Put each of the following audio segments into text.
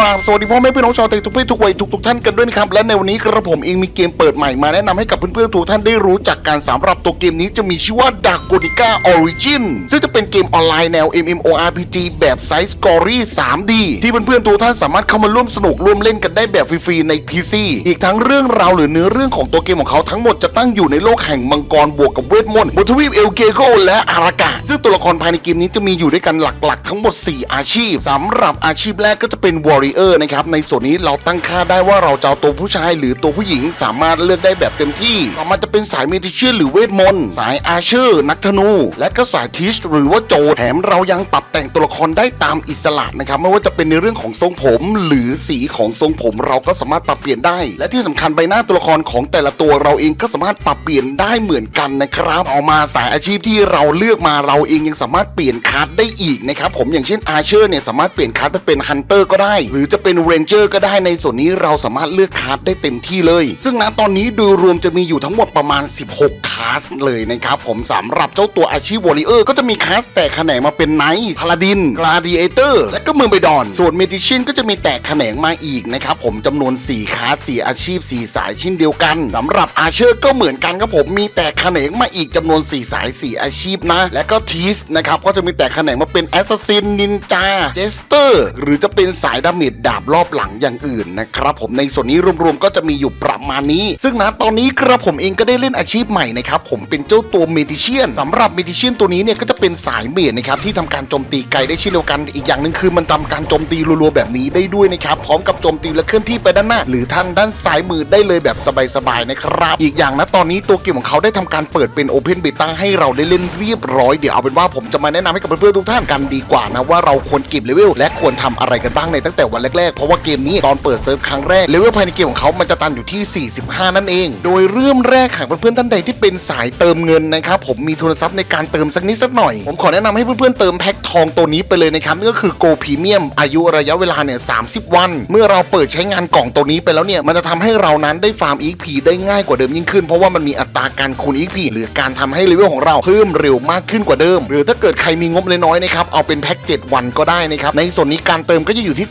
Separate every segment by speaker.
Speaker 1: ราบสวัสดีพ่อแม่พี่น้องชาวไทยทุกเพศทุกวัยทุกทุกท่านกันด้วยนะครับและในวันนี้กระผมเองมีเกมเปิดใหม่มาแนะนำให้กับเพื่อนๆทุกท่านได้รู้จักการสำหรับตัวเกมนี้จะมีชื่อว่า d a g o n i c a Origin ซึ่งจะเป็นเกมออนไลน์แนว MMORPG แบบไซส์กอรี่ 3D ที่เพื่อนๆทุกท่านสามารถเข้ามาร่วมสนุกร่วมเล่นกันได้แบบฟรีๆใน PC อีกทั้งเรื่องราวหรือเนื้อเรื่องของตัวเกมของเขาทั้งหมดจะตั้งอยู่ในโลกแห่งมังกรบวกกับเวทมนต์บนทวีปเอลเกโกและอารากาซึ่งตัวละครภายในเกมนี้จะมีอยู่ด้วยกันหลักๆ ทั้งหมด 4 อาชีพสำหรับอาชีพแรกก็จะเป็น Warrior นะครับในส่วนนี้เราตั้งค่าได้ว่าเราจะเอาตัวผู้ชายหรือตัวผู้หญิงสามารถเลือกได้แบบเต็มที่ต่อมาจะเป็นสายเมดิเชียนหรือเวทมนต์สายอาเชอร์นักธนู และก็สายทิชหรือว่าโจแถมเรายังปรับแต่งตัวละครได้ตามอิสระนะครับไม่ว่าจะเป็นในเรื่องของทรงผม หรือสีของทรงผมเราก็สามารถปรับเปลี่ยนได้ และที่สำคัญใบหน้าตัวละครของแต่ละตัวเราเองก็สามารถปรับเปลี่ยนได้เหมือนกันนะครับเอามาสายอาชีพที่เราเลือกมาเราเองยังสามารถเปลี่ยนคัสได้อีกนะครับผมอย่างเช่นอาเชอร์เนี่ยสามารถเปลี่ยนคัสไปเป็นฮันเตอร์ก็ได้หรืือจะเป็นเรนเจอร์ก็ได้ในส่วนนี้เราสามารถเลือกคัสได้เต็มที่เลย ซึ่งณตอนนี้โดยรวมจะมีอยู่ทั้งหมดประมาณ 16 คาสเลยนะครับผมสำหรับเจ้าตัวอาชีพวอริเออร์ก็จะมีคาสแตกแขนงมาเป็นไนท์พาลาดินกลาดิเอเตอร์และก็เมืองไบดอน ส่วนเมดิชินก็จะมีแตกแขนงมาอีกนะครับผมจำนวน 4 คาส4อาชีพ 4 สายเช่นเดียวกันสำหรับอาเชอร์ก็เหมือนกันครับผมมีแตกแขนงมาอีกจำนวน 4 สาย 4 อาชีพนะ และก็ทีสนะครับก็จะมีแตกแขนงมาเป็นแอสซัสซินนินจาเจสเตอร์หรือจะเป็นสายดาเมจดาบรอบหลังอย่างอื่นนะครับผมในส่วนนี้รวมๆก็จะมีอยู่ประมาณนี้ ซึ่งนะตอนนี้กระผมเองก็ได้เล่นอาชีพใหม่นะครับผมเป็นเจ้าตัวเมดิเชียนสำหรับเมดิเชียนตัวนี้เนี่ยก็จะเป็นสายเมดนะครับที่ทำการโจมตีไกลได้เช่นเดียวกันอีกอย่างหนึ่งคือมันทำการโจมตีรัวๆแบบนี้ได้ด้วยนะครับพร้อมกับโจมตีและเคลื่อนที่ไปด้านหน้า หรือทางด้านซ้ายมือได้เลยแบบสบายๆนะครับ อีกอย่างนะตอนนี้ตัวเกมของเขาได้ทำการเปิดเป็นโอเพนเบต้าให้เราได้เล่นเรียบร้อยเดี๋ยวเอาเป็นว่าผมจะมาแนะนำให้กับเพื่อนๆทุกท่านกันดีกว่านะว่าเราควรเก็บเลเวลและควรทำอะไรกันบ้างในตั้งแต่วันแรกๆ เพราะว่าเกมนี้ตอนเปิดเซิร์ฟครั้งแรกเลเวลภายในเกมของเขามันจะตันอยู่ที่ 45 นั่นเอง โดยเริ่มแรกหากเพื่อนๆท่านใดที่เป็นสายเติมเงินนะครับผมมีทุนทรัพย์ในการเติมสักนิดสักหน่อย ผมขอแนะนำให้เพื่อนๆเติมแพ็คทองตัวนี้ไปเลยนะครับนั่นก็คือโกพรีเมียมอายุระยะเวลาเนี่ย30วัน เมื่อเราเปิดใช้งานกล่องตัวนี้ไปแล้วเนี่ยมันจะทำให้เรานั้นได้ฟาร์ม EXP ได้ง่ายกว่าเดิมยิ่งขึ้น เพราะว่ามันมีอัตราการคูณ EXP หรือการทำให้เลเวลของเราเพิ่มเร็วมากขึ้นกว่าเดิม หรือถ้าเกิดใครมีงบน้อยๆนะครับเอาเป็นแพ็ค7วันก็ได้นะครับในส่วนนี้การเติมก็จะอยู่ที่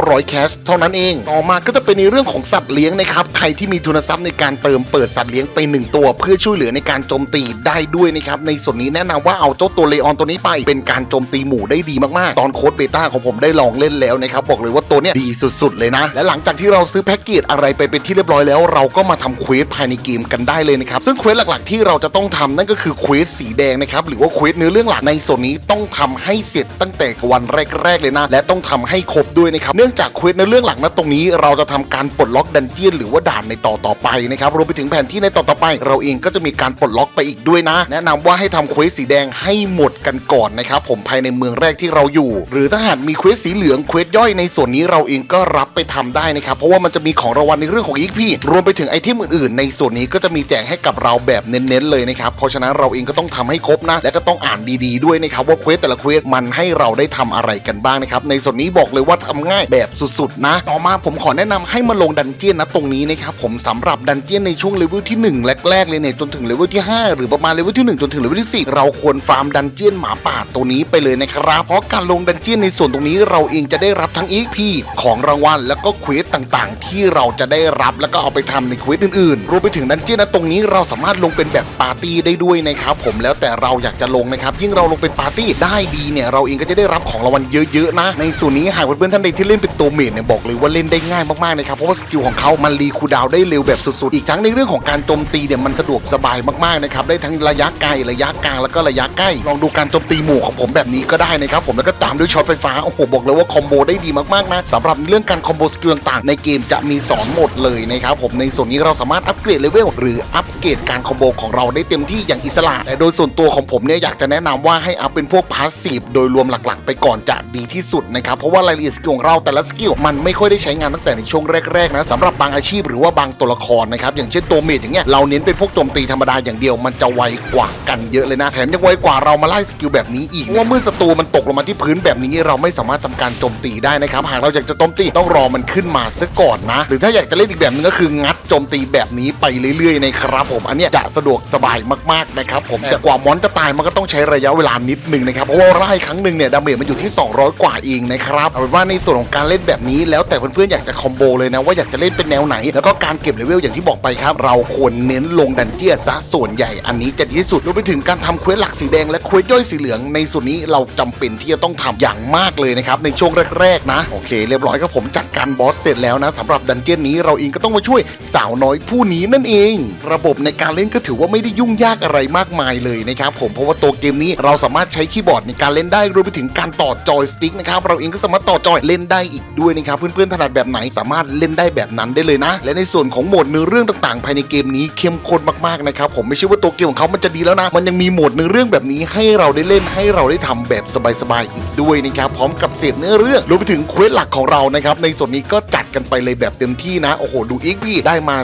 Speaker 1: 900 แคสเท่านั้นเอง ต่อมาก็จะเป็นในเรื่องของสัตว์เลี้ยงนะครับ ใครที่มีทุนทรัพย์ในการเติมเปิดสัตว์เลี้ยงไปหนึ่งตัว เพื่อช่วยเหลือในการโจมตีได้ด้วยนะครับ ในส่วนนี้แนะนำว่าเอาเจ้าตัวเลออนตัวนี้ไป เป็นการโจมตีหมู่ได้ดีมากๆ ตอนโค้ดเบต้าของผมได้ลองเล่นแล้วนะครับ บอกเลยว่าตัวเนี้ยดีสุดๆ เลยนะ และหลังจากที่เราซื้อแพ็กเกจอะไรไปเป็นที่เรียบร้อยแล้ว เราก็มาทำเควสภายในเกมกันได้เลยนะครับ ซึ่งเควสหลักๆที่เราจะต้องทำนั่นก็คือเควสสีแดงนะครับ หรือว่าเควสเนื้อเรื่องหลักในส่วนนี้ต้องทำให้เสร็จตั้งแต่วันแรกๆเลยนะ และต้องทำให้ครบด้วยนะครับเนื่องจากเควสในเรื่องหลักนะตรงนี้ เราจะทำการปลดล็อกดันเจียนหรือว่าด่านในต่อต่อไปนะครับรวมไปถึงแผนที่ในต่อต่อไป เราเองก็จะมีการปลดล็อกไปอีกด้วยนะ แนะนำว่าให้ทำเควสสีแดงให้หมดกันก่อนนะครับผมภายในเมืองแรกที่เราอยู่ หรือถ้าหากมีเควสสีเหลืองเควสย่อยในส่วนนี้เราเองก็รับไปทำได้นะครับเพราะว่ามันจะมีของรางวัลในเรื่องของอีกพี่รวมไปถึงไอเทมอื่นๆ ในส่วนนี้ก็จะมีแจกให้กับเราแบบเน้นๆเลยนะครับเพราะฉะนั้นเราเองก็ต้องทำให้ครบนะ และก็ต้องอ่านดีๆ ด้วยนะครับว่าเควสแต่ละเควสมันให้เราได้ทำอะไรกันบ้างนะครับในส่วนนี้บอกเลยว่าทำง่ายแบบสุดๆ นะ ต่อมาผมขอแนะนำให้มาลงดันเจียนนะตรงนี้นะครับผมสำหรับดันเจียนในช่วงเลเวลที่1แรกๆเลยเนี่ยจนถึงเลเวลที่ 5 หรือประมาณเลเวลที่ 1 จนถึงเลเวลที่ 4 เราควรฟาร์มดันเจียนหมาป่าตัวนี้ไปเลยนะครับเพราะการลงดันเจียนในส่วนตรงนี้เราเองจะได้รับทั้ง EP ของรางวัลแล้วก็เควสต่างๆ ที่เราจะได้รับแล้วก็เอาไปทำในเควสอื่นๆรวมไปถึงดันเจียนนะตรงนี้เราสามารถลงเป็นแบบปาร์ตี้ได้ด้วยนะครับผมแล้วแต่เราอยากจะลงนะครับยิ่งเราลงเป็นปาร์ตี้ได้ดีเนี่ยเราเองก็จะได้รับของรางวัลเยอะๆนะในส่วนนี้หากเพื่อนๆท่านใดที่เล่นเป็นตัวเมดเนี่ยบอกเลยว่าเล่นได้ง่ายมากๆนะครับเพราะว่าสกิลของเขามันรีคูดาวได้เร็วแบบสุดๆ อีกทั้งในเรื่องของการโจมตีเนี่ยมันสะดวกสบายมากๆนะครับได้ทั้งระยะไกลระยะกลางแล้วก็ระยะใกล้ลองดูการโจมตีหมู่ของผมแบบนี้ก็ได้นะครับผมแล้วก็ตามด้วยช็อตไฟฟ้าโอ้โหบอกเลยว่าคอมโบได้ดีมากๆนะสำหรับเรื่องการคอมโบสกิลต่างๆในเกมจะมีสอนหมดเลยนะครับผมในส่วนนี้เราสามารถอัปเกรดเลเวลหรืออัปเกรดการคอมโบของเราได้เต็มที่อย่างอิสระ แต่โดยส่วนตัวของผมเนี่ยอยากจะแนะนำว่าให้อัพเป็นพวกพาสซีฟโดยรวมหลักๆ ไปก่อนจะดีที่สุดนะครับเพราะว่ารายละเอียดสกิลของเราแต่ละสกิลมันไม่ค่อยได้ใช้งานตั้งแต่ในช่วงแรกๆนะสำหรับบางอาชีพหรือว่าบางตัวละครนะครับอย่างเช่นตัวเมดอย่างเงี้ยเราเน้นเป็นพวกโจมตีธรรมดาอย่างเดียวมันจะไวกว่ากันเยอะเลยนะแถมยังไวกว่าเรามาไล่สกิลแบบนี้อีกเพราะว่าเมื่อศัตรูมันตกลงมาที่พื้นแบบนี้เราไม่สามารถทำการโจมตีได้นะครับหากเราอยากจะโจมตีต้องรอมันขึ้นมาซะก่อนนะ หรือถ้าอยากจะเล่นอีกแบบนึงก็คืองัดโจมตีแบบนี้ไปเรื่อยๆนะครับผมอันนี้จะสะดวกสบายมากๆนะครับผมแต่กว่ามอนจะตายมันก็ต้องใช้ระยะเวลานิดหนึ่งนะครับเพราะว่าไล่ครั้งหนึ่งเนี่ยดาเมจมันอยู่ที่ 200 กว่าเองนะครับเอาเป็นว่าในส่วนของการเล่นแบบนี้ แล้วแต่เพื่อนๆอยากจะคอมโบเลยนะว่าอยากจะเล่นเป็นแนวไหน แล้วก็การเก็บเลเวลอย่างที่บอกไปครับ เราควรเน้นลงดันเจียนซะส่วนใหญ่อันนี้จะดีที่สุดรวมไปถึงการทำเควสหลักสีแดงและเควสย่อยสีเหลืองในส่วนนี้เราจำเป็นที่จะต้องทำอย่างมากเลยนะครับในช่วงแรกๆนะโอเคเรียบร้อยครับผมจัดการบอสเสร็จแล้วนะสำหรับดันเจียนนี้เราเองก็ต้องมาช่วยสาวน้อยผู้นี้นั่นเอง ระบบในการเล่นก็ถือว่าไม่ได้ยุ่งยากอะไรมากมายเลยนะครับผมเพราะว่าตัวเกมนี้เราสามารถใช้คีย์บอร์ดในการเล่นได้รวมไปถึงการต่อจอยสติ๊กนะครับเราเองก็สามารถต่อจอยเล่นได้อีกด้วยนะครับเพื่อนๆถนัดแบบไหนสามารถเล่นได้แบบนั้นได้เลยนะ และในส่วนของโหมดเนื้อเรื่องต่างๆ ภายในเกมนี้เข้มข้นมากๆนะครับผมไม่ใช่ว่าตัวเกมของเขามันจะดีแล้วนะ มันยังมีโหมดเนื้อเรื่องแบบนี้ให้เราได้เล่นให้เราได้ทำแบบสบายๆอีกด้วยนะครับพร้อมกับเสพเนื้อเรื่องรวมไปถึงเควสหลักของเรานะครับในส่วนนี้ก็จัดกันไปเลยแบบเต็มที่นะโอ้โหดูอีกพี่ได้มา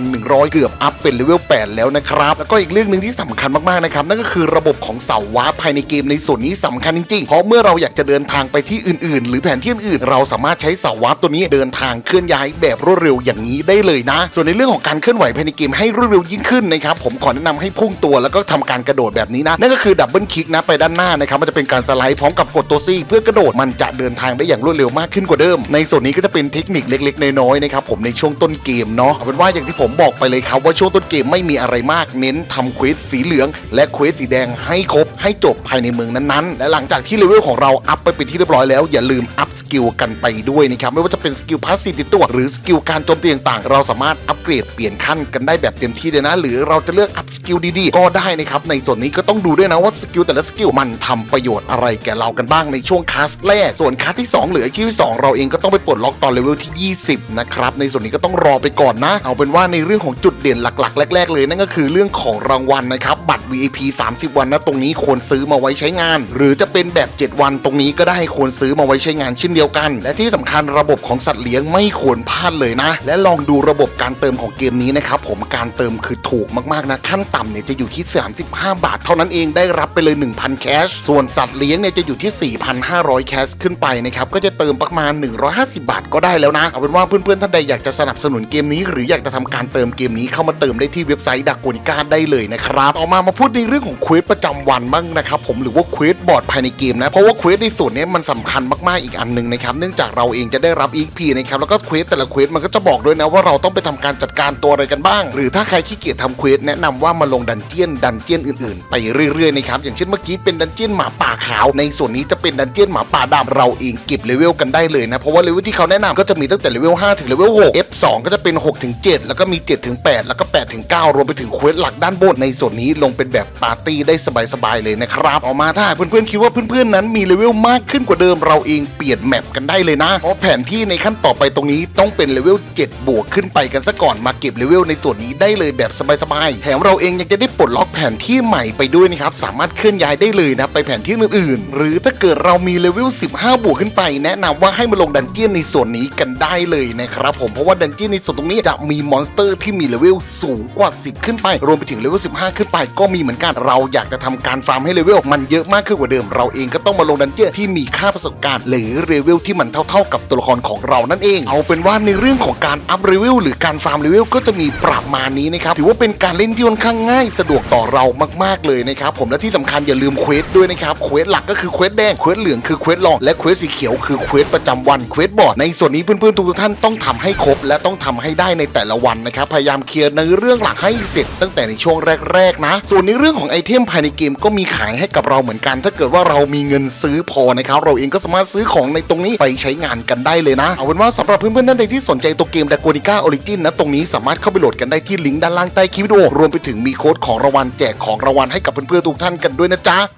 Speaker 1: 4,100 เกือบอัพเป็นเลเวล8แล้วนะครับแล้วก็อีกเรื่องหนึ่งที่สำคัญมากๆนะครับนั่นก็คือระบบของเสาวาร์ปภายในเกมในส่วนนี้สำคัญจริงๆเพราะเมื่อเราอยากจะเดินทางไปที่อื่นๆ หรือแผนที่อื่นๆเราสามารถใช้เสาวาร์ปตัวนี้เดินทางเคลื่อนย้ายแบบรวดเร็วอย่างนี้ได้เลยนะ ส่วนในเรื่องของการเคลื่อนไหวภายในเกมให้รวดเร็วยิ่งขึ้นนะครับผมขอแนะนำให้พุ่งตัวแล้วก็ทำการกระโดดแบบนี้นะนั่นก็คือดับเบิลคลิกนะไปด้านหน้านะครับมันจะเป็นการสไลด์พร้อมกับกดตัวซีเพื่อกระโดดมันจะเดินทางได้อย่างรวดเร็วมากขึ้นกว่าเดิม ในส่วนนี้ก็จะเป็นเทคนิคเล็ก ๆ น้อยๆนะครับผมในช่วงต้นเกมเนาะเอาเป็นว่าอย่างที่ผมบอกไปเลยครับว่าช่วงต้นเกมไม่มีอะไรมากเน้นทำเควสสีเหลือง และเควสสีแดงให้ครบให้จบภายในเมืองนั้นๆ และหลังจากที่เลเวลของเราอัพไปเป็นที่เรียบร้อยแล้วอย่าลืมอัพสกิลกันไปด้วยนะครับไม่ว่าจะเป็นสกิลพาสซีฟติดตัว หรือสกิลการโจมตีต่างๆ เราสามารถอัปเกรดเปลี่ยนขั้นกันได้แบบเต็มที่เลยนะ หรือเราจะเลือกอัพสกิลดีๆ ก็ได้นะครับในส่วนนี้ก็ต้องดูด้วยนะว่าสกิลแต่ละสกิลมันทำประโยชน์อะไรแก่เรากันบ้างในช่วงคาสแรก ส่วนคาสที่2หรืออาชีพที่ 2 เราเองก็ต้องไปปลดล็อกตอนเลเวลที่ 20 นะครับในส่วนนี้ก็ต้องรอไปก่อนนะ เอาเป็นว่าในเรื่องของจุดเด่นหลัก ๆ แรก ๆ เลยนั่นก็คือเรื่องของรางวัลนะครับบัตร VIP 30 วันนะตรงนี้ควรซื้อมาไว้ใช้งาน หรือจะเป็นแบบ 7 วันตรงนี้ก็ได้ควรซื้อมาไว้ใช้งานเช่นเดียวกันและที่สำคัญระบบของสัตว์เลี้ยงไม่ควรพลาดเลยนะ และลองดูระบบการเติมของเกมนี้นะครับผมการเติมคือถูกมากๆนะขั้นต่ำเนี่ยจะอยู่ที่ 35 บาท เท่านั้นเองได้รับไปเลย 1,000 แคช ส่วนสัตว์เลี้ยงเนี่ยจะอยู่ที่ 4,500 แคชขึ้นไปนะครับก็จะเติมประมาณ 150 บาทก็ได้แล้วนะเอาเป็นว่าเพื่อนๆท่านใดอยากจะสนับสนุนเกมนี้ หรืออยากจะทำการเติมเกมนี้เข้ามาเติมได้ที่เว็บไซต์ดักโกนิก้าได้เลยนะครับต่อมามาพูดในเรื่องของเควสประจำวันบ้างนะครับผมหรือว่าเควสบอร์ดภายในเกมนะเพราะว่าเควสในส่วนนี้มันสำคัญมากๆอีกอันนึงนะครับเนื่องจากเราเองจะได้รับ EXP นะครับแล้วก็เควสแต่ละเควสมันก็จะบอกด้วยนะว่าเราต้องไปทำการจัดการตัวอะไรกันบ้าง หรือถ้าใครขี้เกียจทำเควสแนะนำว่ามาลงดันเจียนดันเจียนอื่นๆ ไปเรื่อยๆนะครับอย่างเช่นเมื่อกี้เป็นดันเจียนหมาป่าขาว ในส่วนนี้จะเป็นดันเจียนหมาป่าดำเราเองเก็บเลเวลกันได้เลยนะเพราะว่าเลเวลที่เขาแนะนำก็จะมีตั้งแต่เลเวล5ถึงเลเวล6 F2 ก็จะเป็น6ถึง7แล้วก็มี7ถึง8แล้วก็8ถึง9รวมไปถึงเควสหลักด้านบนในส่วนนี้ลงเป็นแบบปาร์ตี้ได้สบายๆเลยนะครับออกมาถ้าเพื่อนๆคิดว่าเพื่อนๆนั้นมีเลเวลมากขึ้นกว่าเดิมเราเองเปลี่ยนแมปกันได้เลยนะ เพราะแผนที่ในขั้นต่อไปตรงนี้ต้องเป็นเลเวล 7 บวกขึ้นไปกันซะก่อนมาเก็บเลเวลในส่วนนี้ได้เลยแบบสบายๆ แถมเราเองยังจะได้ปลดล็อกแผนที่ใหม่ไปด้วยนะครับ สามารถเคลื่อนย้ายได้เลยนะไปแผนที่อื่นๆ หรือถ้าเกิดเรามีเลเวล 15 บวกขึ้นไป แนะนำว่าให้มาลงดันเจี้ยนในส่วนนี้กันได้เลยนะครับผม เพราะว่าดันเจี้ยนในส่วนตรงนี้จะมีมอนสเตอร์ที่มีเลเวลสูงกว่า 10 ขึ้นไป รวมไปถึงเลเวล 15 ขึ้นไปก็มีเหมือนกัน เราอยากจะทำการฟาร์มให้เลเวลมันเยอะมากขึ้นกว่าเดิม เราเองก็ต้องมาลงดันเจี้ยนที่มีค่าประสบการณ์ หรือเลเวลที่มันเท่าๆกับตัวละครของเรานั่นเอง เอาเป็นว่าในเรื่องของการอัพเลเวหรือการฟาร์มเลเวก็จะมีประมาณนี้นะครับถือว่าเป็นการเล่นที่ค่อนข้างง่าย สะดวกต่อเรามากๆเลยนะครับผมและที่สำคัญอย่าลืมเควสด้วยนะครับเควสหลักก็คือเควสแดงเควสเหลืองคือเควสรองและเควสสีเขียวคือเควสประจำวันเควสบอร์ดในส่วนนี้เพื่อนๆทุกท่านต้องทำให้ครบ และต้องทำให้ได้ในแต่ละวันนะครับพยายามเคลียร์ในเรื่องหลักให้เสร็จตั้งแต่ในช่วงแรกๆนะ ส่วนในเรื่องของไอเทมภายในเกมก็มีขายให้กับเราเหมือนกัน ถ้าเกิดว่าเรามีเงินซื้อพอนะครับเราเองก็สามารถซื้อของในตรงนี้ไปใช้งานกันได้เลยนะ เอาเป็นว่าสำหรับเพื่อนๆท่านใดที่สนใจตัวเกมด a โกนิก้าออริจินนะตรงนี้สามารถเข้าไปโหลดกันได้ที่ลิงก์ด้านล่างใต้คลิปวิดีโอรวมไปถึงมีโค้ดของรางวัลแจกของรางวัลให้กับเพื่อนๆทุกท่านกันด้วยนะจ๊ะ